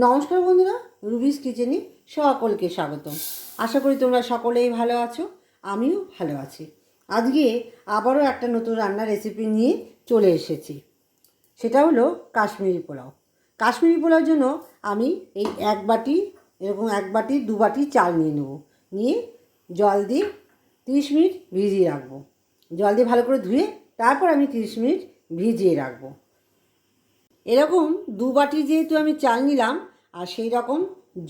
নমস্কার বন্ধুরা, রুবিস কিচেনে সকলকে স্বাগতম। আশা করি তোমরা সকলেই ভালো আছো, আমিও ভালো আছি। আজকে আবারও একটা নতুন রান্নার রেসিপি নিয়ে চলে এসেছি। সেটা হলো কাশ্মীরি পোলাও। কাশ্মীরি পোলাওর জন্য আমি এই এক বাটি, এরকম এক বাটি, দু বাটি চাল নিয়ে নেব। নিয়ে জল দিয়ে তিরিশ মিনিট ভিজিয়ে রাখব। জল দিয়ে ভালো করে ধুয়ে তারপর আমি তিরিশ মিনিট ভিজিয়ে রাখব। এরকম দু বাটি যেহেতু আমি চাল নিলাম, আর সেই রকম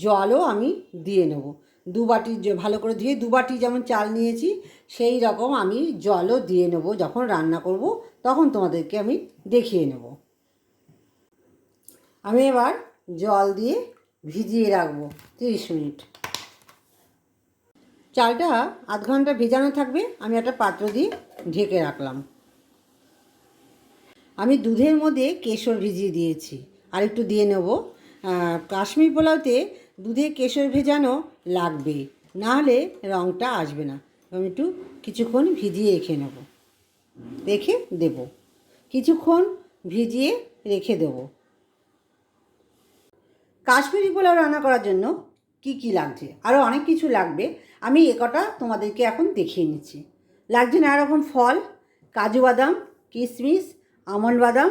জলও আমি দিয়ে নেব। দু বাটি ভালো করে ধুয়ে দু বাটি যেমন চাল নিয়েছি, সেই রকম আমি জলও দিয়ে নেব। যখন রান্না করব, তখন তোমাদেরকে আমি দেখিয়ে নেব। আমি এবার জল দিয়ে ভিজিয়ে রাখব তিরিশ মিনিট। চালটা আধ ঘণ্টা ভেজানো থাকবে, আমি একটা পাত্র দিয়ে ঢেকে রাখলাম। আমি দুধের মধ্যে কেশর ভিজিয়ে দিয়েছি। আর একটু দিয়ে নেব। কাশ্মীর পোলাওতে দুধে কেশর ভেজানো লাগবে। না হলে রঙটা আসবে না। আমি একটু কিছুক্ষণ ভিজিয়ে রেখে নেব। রেখে দেব। কিছুক্ষণ ভিজিয়ে রেখে দেব। কাশ্মীরি পোলাও রান্না করার জন্য কি কি লাগছে? আরও অনেক কিছু লাগবে। আমি এ কটা তোমাদেরকে এখন দেখিয়ে নিচ্ছি। লাগছে নানা রকম ফল, কাজু বাদাম, কিশমিশ আমন্ড বাদাম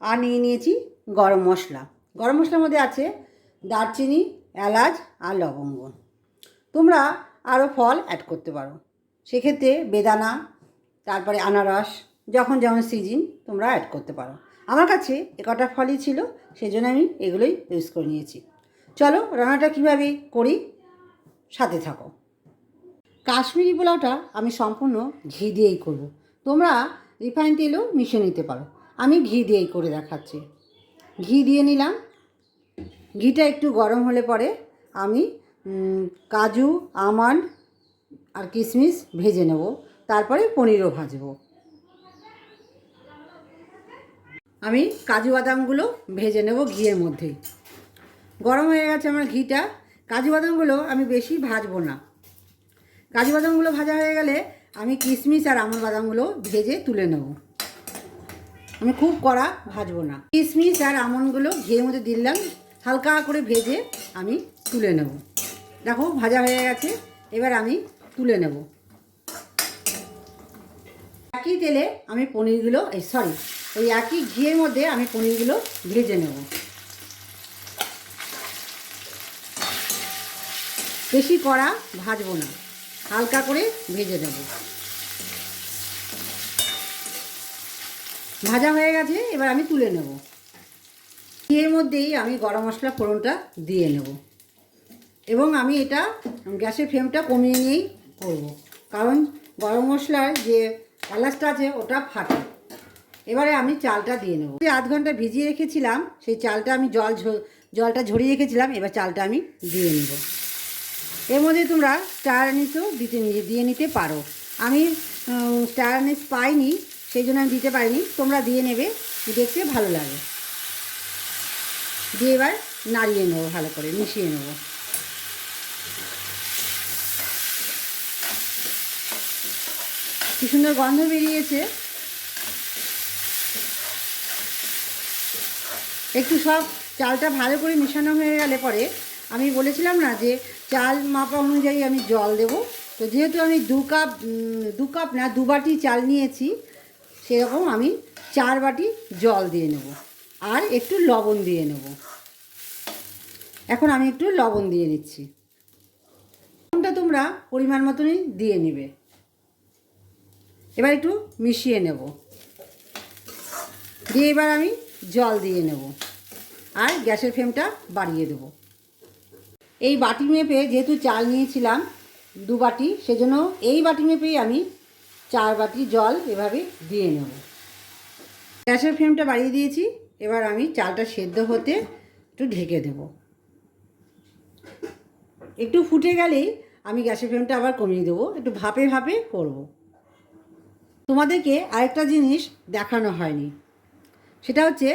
আর নিয়ে নিয়েছি গরম মশলা। গরম মশলার মধ্যে আছে দারচিনি, এলাচ আর লবঙ্গ। তোমরা আরও ফল অ্যাড করতে পারো। সেক্ষেত্রে বেদানা, তারপরে আনারস, যখন যেমন সিজন তোমরা অ্যাড করতে পারো। আমার কাছে এ কটা ফলই ছিল সেই জন্য আমি এগুলোই ইউজ করে নিয়েছি। চলো রান্নাটা কীভাবে করি? সাথে থাকো। কাশ্মীরি পোলাওটা আমি সম্পূর্ণ ঘি দিয়েই করব। তোমরা রিফাইন তেলও মিশিয়ে নিতে পারো। আমি ঘি দিয়েই করে দেখাচ্ছি। ঘি দিয়ে নিলাম। ঘিটা একটু গরম হলে পরে আমি কাজু, আমন্ড আর কিশমিশ ভেজে নেব। তারপরে পনিরও ভাজবো। আমি কাজু বাদামগুলো ভেজে নেব ঘিয়ের মধ্যেই। গরম হয়ে গেছে আমার ঘিটা। কাজু বাদামগুলো আমি বেশি ভাজবো না। কাজু বাদামগুলো ভাজা হয়ে গেলে আমি কিশমিশ আর আমন বাদামগুলো ভেজে তুলে নেব। আমি খুব কড়া ভাজবো না। কিশমিশ আর আমনগুলো ঘিয়ের মধ্যে দিলাম, হালকা করে ভেজে আমি তুলে নেব। দেখো ভাজা হয়ে গেছে, এবার আমি তুলে নেব। একই তেলে আমি পনিরগুলো, এই সরি ওই একই ঘিয়ের মধ্যে আমি পনিরগুলো ভেজে নেব। বেশি কড়া ভাজবো না। হালকা করে ভেজে দেব ভাজা হয়ে গেছে, এবার আমি তুলে নেব। এর মধ্যেই আমি গরম মশলা ফোড়নটা দিয়ে নেব। এবং আমি এটা গ্যাসের ফ্লেমটা কমিয়ে নিয়েই করব। কারণ গরম মশলার যে এলাচটা আছে, ওটা ফাটে। এবারে আমি চালটা দিয়ে নেব। আধ ঘণ্টা ভিজিয়ে রেখেছিলাম, সেই চালটা আমি জল জলটা ঝরিয়ে রেখেছিলাম, এবার চালটা আমি দিয়ে নেব। এর মধ্যে তোমরা স্টার আনিসও দিতে দিয়ে নিতে পারো। আমি স্টার আনিস পাইনি, সেই জন্য আমি দিতে পারিনি। তোমরা দিয়ে নেবে, দেখতে ভালো লাগে। দিয়ে এবার নাড়িয়ে নেব ভালো করে, মিশিয়ে নেব। কি সুন্দর গন্ধ বেরিয়েছে। একটু সব চালটা ভালো করে মেশানো হয়ে গেলে পরে আমি বলেছিলাম না যে চাল মাপা অনুযায়ী আমি জল দেব। তো যেহেতু আমি দু কাপ দু কাপ না, দু বাটি চাল নিয়েছি, সেরকম আমি চার বাটি জল দিয়ে নেব আর একটু লবণ দিয়ে নেব। এখন আমি একটু লবণ দিয়ে নিচ্ছি। লবণটা তোমরা পরিমাণ মতনই দিয়ে নেবে। এবার একটু মিশিয়ে নেব। দিয়ে এবার আমি জল দিয়ে নেব। আর গ্যাসের ফ্লেমটা বাড়িয়ে দেব। এই বাটি মেপে যেহেতু চাল নিয়েছিলাম দু বাটি, সেজন্য এই বাটি মেপেই আমি চার বাটি জল এভাবে দিয়ে নেব। গ্যাসের ফ্লেমটা বাড়িয়ে দিয়েছি, এবার আমি চালটা সেদ্ধ হতে একটু ঢেকে দেব। একটু ফুটে গেলেই আমি গ্যাসের ফ্লেমটা আবার কমিয়ে দেবো, একটু ভাপে ভাপে করব। তোমাদেরকে আরেকটা জিনিস দেখানো হয়নি, সেটা হচ্ছে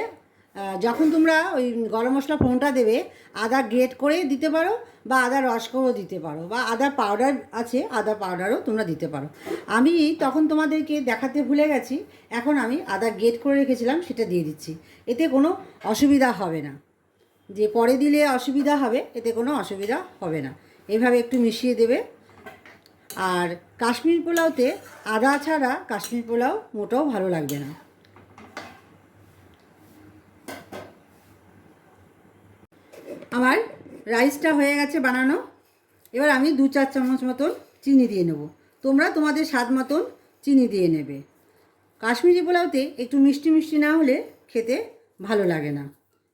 যখন তোমরা ওই গরম মশলা ফোনটা দেবে, আদা গ্রেট করে দিতে পারো বা আদা রস করেও দিতে পারো বা আদা পাউডার আছে, আদা পাউডারও তোমরা দিতে পারো। আমি তখন তোমাদেরকে দেখাতে ভুলে গেছি, এখন আমি আদা গ্রেট করে রেখেছিলাম, সেটা দিয়ে দিচ্ছি। এতে কোনো অসুবিধা হবে না। যে পরে দিলে অসুবিধা হবে, এতে কোনো অসুবিধা হবে না। এভাবে একটু মিশিয়ে দেবে। আর কাশ্মীর পোলাওতে আদা ছাড়া কাশ্মীর পোলাও মোটেও ভালো লাগবে না আমার রাইসটা হয়ে গেছে বানানো। এবার আমি দু চার চামচ মতন চিনি দিয়ে নেব। তোমরা তোমাদের স্বাদ মতন চিনি দিয়ে নেবে। কাশ্মীরি পোলাওতে একটু মিষ্টি মিষ্টি না হলে খেতে ভালো লাগে না।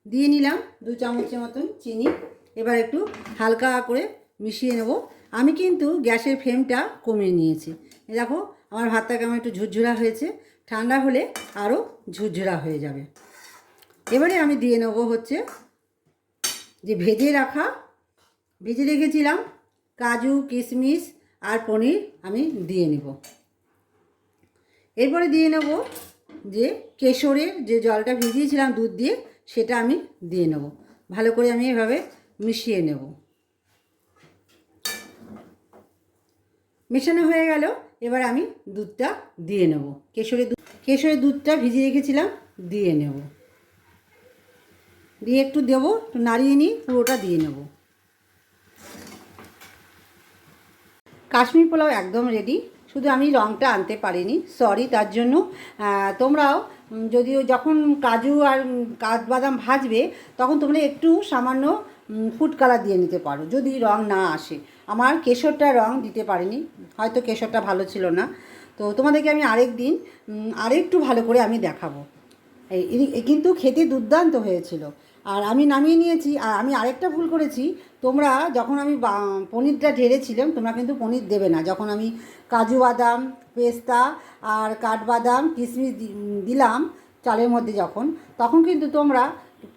দিয়ে নিলাম দু চামচের মতন চিনি। এবার একটু হালকা করে মিশিয়ে নেব। আমি কিন্তু গ্যাসের ফ্লেমটা কমিয়ে নিয়েছি। দেখো, আমার ভাতটা কেমন একটু ঝুরঝুরা হয়েছে। ঠান্ডা হলে আরও ঝুরঝুরা হয়ে যাবে। এবারে আমি দিয়ে নেব হচ্ছে যে ভেজে রাখা, ভেজে রেখেছিলাম, কাজু, কিশমিশ আর পনির আমি দিয়ে নেব। এরপরে দিয়ে নেব যে কেশরে যে জলটা ভিজিয়েছিলাম দুধ দিয়ে, সেটা আমি দিয়ে নেব। ভালো করে আমি এভাবে মিশিয়ে নেব। মেশানো হয়ে গেল, এবার আমি দুধটা দিয়ে নেব। কেশরের দুধ কেশরের দুধটা ভিজিয়ে রেখেছিলাম, দিয়ে নেব। দিয়ে একটু দেবো একটু নাড়িয়ে নিই পুরোটা দিয়ে নেব। কাশ্মীর পোলাও একদম রেডি শুধু আমি রঙটা আনতে পারিনি সরি তার জন্য তোমরাও যদিও যখন কাজু আর উম, কাঠবাদাম ভাজবে তখন তোমরা একটু সামান্য ফুড কালার দিয়ে নিতে পারো যদি রং না আসে। আমার কেশরটা রং দিতে পারিনি হয়তো কেশরটা ভালো ছিল না। তো তোমাদেরকে আমি আরেক দিন আরেকটু ভালো করে আমি দেখাবো। কিন্তু খেতে দুর্দান্ত হয়েছিল। আর আমি নামিয়ে নিয়েছি, আর আমি আরেকটা ভুল করেছি। তোমরা যখন আমি পনিরটা ঢেলেছিলাম তোমরা কিন্তু পনির দেবে না। যখন আমি কাজু বাদাম, পেস্তা আর কাঠবাদাম, কিশমিশ দিলাম চালের মধ্যে যখন, তখন কিন্তু তোমরা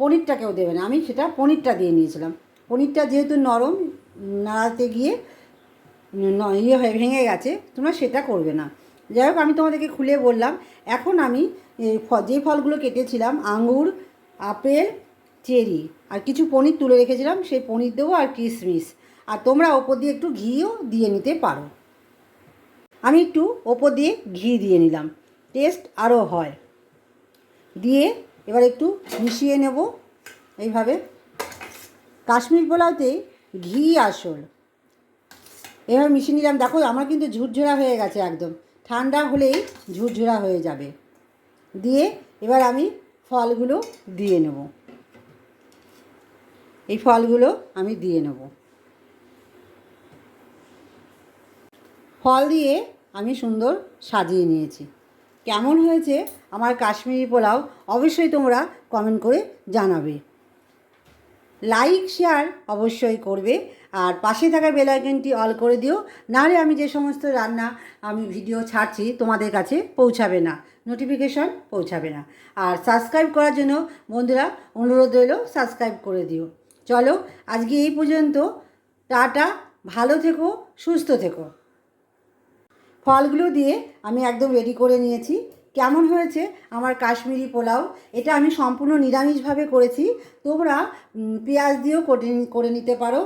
পনিরটাকেও দেবে না। আমি সেটা পনিরটা দিয়ে নিয়েছিলাম। পনিরটা যেহেতু নরম, নাড়াতে গিয়ে ইয়ে হয়ে ভেঙে গেছে, তোমরা সেটা করবে না। যাই হোক, আমি তোমাদেরকে খুলে বললাম, এখন আমি যে ফলগুলো কেটেছিলাম আঙুর আপেল চেরি। আর কিছু পনির তুলে রেখেছিলাম, সেই পনির দেবো আর কিশমিশ আর তোমরা ওপর দিয়ে একটু ঘিও দিয়ে নিতে পারো। আমি একটু ওপর দিয়ে ঘি দিয়ে নিলাম। টেস্ট আরও হয়। দিয়ে এবার একটু মিশিয়ে নেব। এইভাবে। কাশ্মীর পোলাওতে ঘি আসল। এভাবে মিশিয়ে নিলাম। দেখো, আমার কিন্তু ঝুরঝুরা হয়ে গেছে একদম। ঠান্ডা হলেই ঝুরঝুরা হয়ে যাবে। দিয়ে এবার আমি ফলগুলো দিয়ে নেব। এই ফলগুলো আমি দিয়ে নেব। ফল দিয়ে আমি সুন্দর সাজিয়ে নিয়েছি। কেমন হয়েছে আমার কাশ্মীরি পোলাও অবশ্যই তোমরা কমেন্ট করে জানাবে। লাইক শেয়ার অবশ্যই করবে আর পাশে থাকা বেল আইকনটি অল করে দিও, নাহলে আমি যে সমস্ত রান্না আমি ভিডিও ছাড়ছি তোমাদের কাছে পৌঁছাবে না নোটিফিকেশন পৌঁছাবে না। আর সাবস্ক্রাইব করার জন্য বন্ধুরা অনুরোধ রইল সাবস্ক্রাইব করে দিও। চলো আজকে এই পর্যন্ত, টাটা, ভালো থেকো, সুস্থ থেকো। ফলগুলো দিয়ে আমি একদম রেডি করে নিয়েছি। কেমন হয়েছে? আমার কাশ্মীরি পোলাও, এটা আমি সম্পূর্ণ নিরামিষভাবে করেছি। তোমরা পেঁয়াজ দিয়েও করে করে নিতে পারো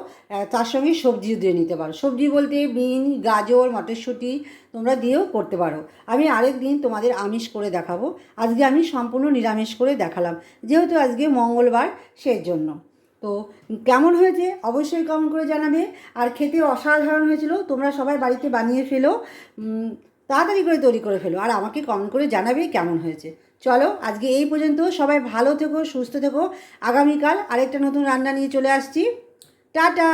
তার সঙ্গে সবজিও দিয়ে নিতে পারো। সবজি বলতে বিন, গাজর, মটরশুঁটি, তোমরা দিয়েও করতে পারো। আমি আরেক দিন তোমাদের আমিষ করে দেখাবো। আজকে আমি সম্পূর্ণ নিরামিষ করে দেখালাম। যেহেতু আজকে মঙ্গলবার সেই জন্য তো কেমন হয়েছে অবশ্যই কমেন্ট করে জানাবে। আর খেতে অসাধারণ হয়েছিল, তোমরা সবাই বাড়িতে বানিয়ে ফেলো তাড়াতাড়ি করে তৈরি করে ফেলো, আর আমাকে কমেন্ট করে জানাবে কেমন হয়েছে। চলো, আজকে এই পর্যন্ত, সবাই ভালো থেকো, সুস্থ থেকো, আগামীকাল আরেকটা নতুন রান্না নিয়ে চলে আসছি। টাটা!